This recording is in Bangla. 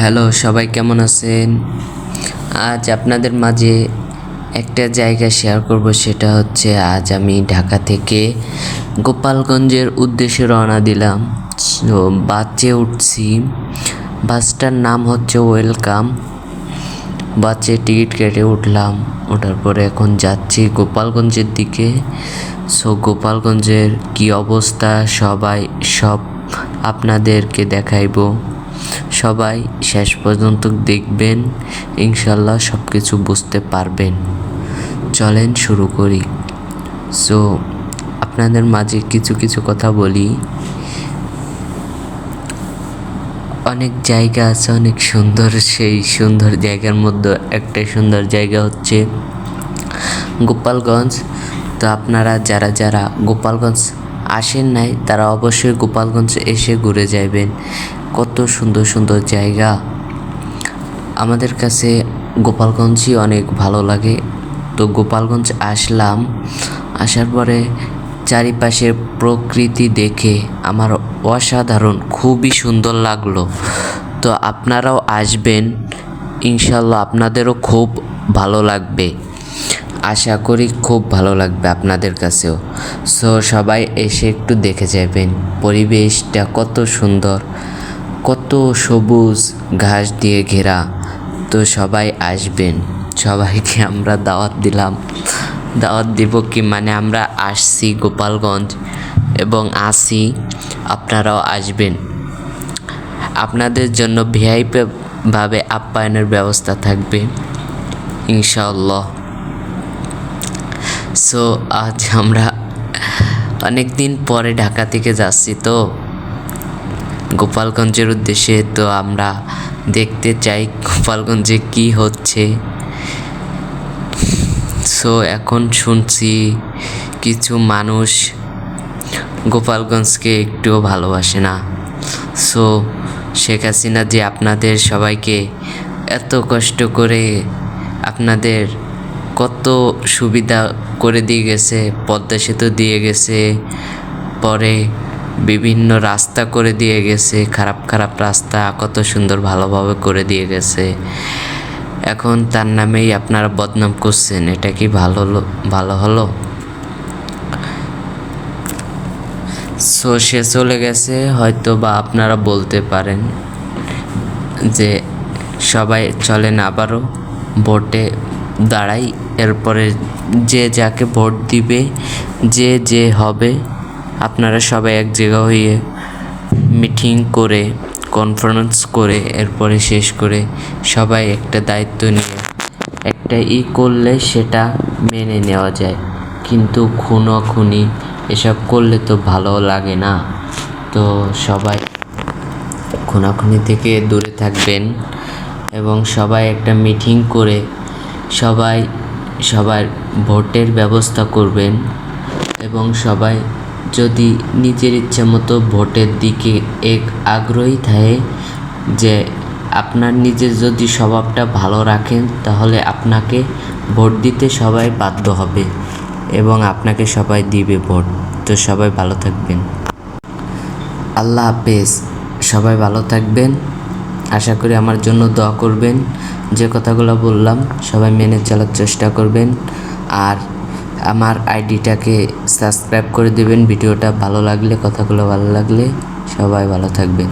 হ্যালো, সবাই কেমন আছেন? আজ আপনাদের মাঝে একটা জায়গা শেয়ার করব, সেটা হচ্ছে আজ আমি ঢাকা থেকে গোপালগঞ্জের উদ্দেশ্যে রওনা দিলাম। তো বাসে উঠছি। বাসটার নাম হচ্ছে ওয়েলকাম বাসে টিকিট কেটে উঠলাম। ওঠার পরে এখন যাচ্ছি গোপালগঞ্জের দিকে। সো গোপালগঞ্জের কি অবস্থা? সবাই সব আপনাদেরকে দেখাইবো। সবাই শেষ পর্যন্ত দেখবেন, ইনশাল্লাহ সব কিছু বুঝতে পারবেন। চলেন শুরু করি। সো আপনাদের মাঝে কিছু কিছু কথা বলি। অনেক জায়গা আছে, অনেক সুন্দর, সেই সুন্দর জায়গার মধ্যে একটা সুন্দর জায়গা হচ্ছে গোপালগঞ্জ। তো আপনারা যারা যারা গোপালগঞ্জ আসেন নাই, তারা অবশ্যই গোপালগঞ্জ এসে ঘুরে যাবেন কত সুন্দর সুন্দর জায়গা। আমাদের কাছে গোপালগঞ্জই অনেক ভালো লাগে। তো গোপালগঞ্জ আসলাম। আসার পরে চারিপাশের প্রকৃতি দেখে আমার অসাধারণ, খুবই সুন্দর লাগল। তো আপনারাও আসবেন। ইনশাল্লাহ আপনাদেরও খুব ভালো লাগবে। আশা করি খুব ভালো লাগবে আপনাদের কাছেও। সো সবাই এসে একটু দেখে যাবেন। পরিবেশটা কত সুন্দর। কত সবুজ ঘাস দিয়ে ঘেরা। তো সবাই আসবেন। সবাইকে আমরা দাওয়াত দিলাম। দাওয়াত দিব কি মানে আমরা আসছি গোপালগঞ্জ এবং আসি, আপনারাও আসবেন। আপনাদের জন্য ভিআইপি ভাবে আপ্যায়নের ব্যবস্থা থাকবে, ইনশাআল্লাহ। সো আজ আমরা অনেক দিন পরে ঢাকা থেকে যাচ্ছি তো। গোপালগঞ্জের উদ্দেশ্যে তো আমরা দেখতে চাই গোপালগঞ্জে কি হচ্ছে। সো এখন শুনছি কিছু মানুষ গোপালগঞ্জকে একটুও ভালোবাসে না। সো শেখ হাসিনা যে আপনাদের সবাইকে এত কষ্ট করে আপনাদের কত সুবিধা করে দিয়ে গেছে, পদ্মা সেতু দিয়ে গেছে, পরে বিভিন্ন রাস্তা করে দিয়ে গেছে, খারাপ খারাপ রাস্তা কত সুন্দর ভালোভাবে করে দিয়ে গেছে। এখন তার নামেই আপনারা বদনাম করছেন, এটা কি ভালো ভালো হলো? সো সে চলে গেছে হয়তো বা আপনারা বলতে পারেন যে সবাই চলেন আবারও, ভোটে দাঁড়াই, এরপরে যে যাকে ভোট দিবে, যে যে হবে আপনারা সবাই এক জায়গা হয়ে মিটিং করে কনফারেন্স করে, এরপরে শেষ করে সবাই একটা দায়িত্ব নিয়ে, একটা ই করলে সেটা মেনে নেওয়া যায়। কিন্তু খুনোখুনি এসব করলে তো ভালো লাগে না। তো সবাই খুনাখুনি থেকে দূরে থাকবেন এবং সবাই একটা মিটিং করে সবাই, সবার ভোটের ব্যবস্থা করবেন এবং সবাই যদি নিজের ইচ্ছে মতো ভোটের দিকে এক আগ্রহী থাকে যে আপনার নিজের যদি স্বভাবটা ভালো রাখেন, তাহলে আপনাকে ভোট দিতে সবাই বাধ্য হবে এবং আপনাকে সবাই দিবে ভোট। তো সবাই ভালো থাকবেন। আল্লাহ হাফেজ। সবাই ভালো থাকবেন। আশা করি আমার জন্য দোয়া করবেন। যে কথাগুলো বললাম, সবাই মেনে চলার চেষ্টা করবেন। আর আমার আইডিটাকে সাবস্ক্রাইব করে দেবেন ভিডিওটা ভালো লাগলে কথাগুলো ভালো লাগলে সবাই ভালো থাকবেন।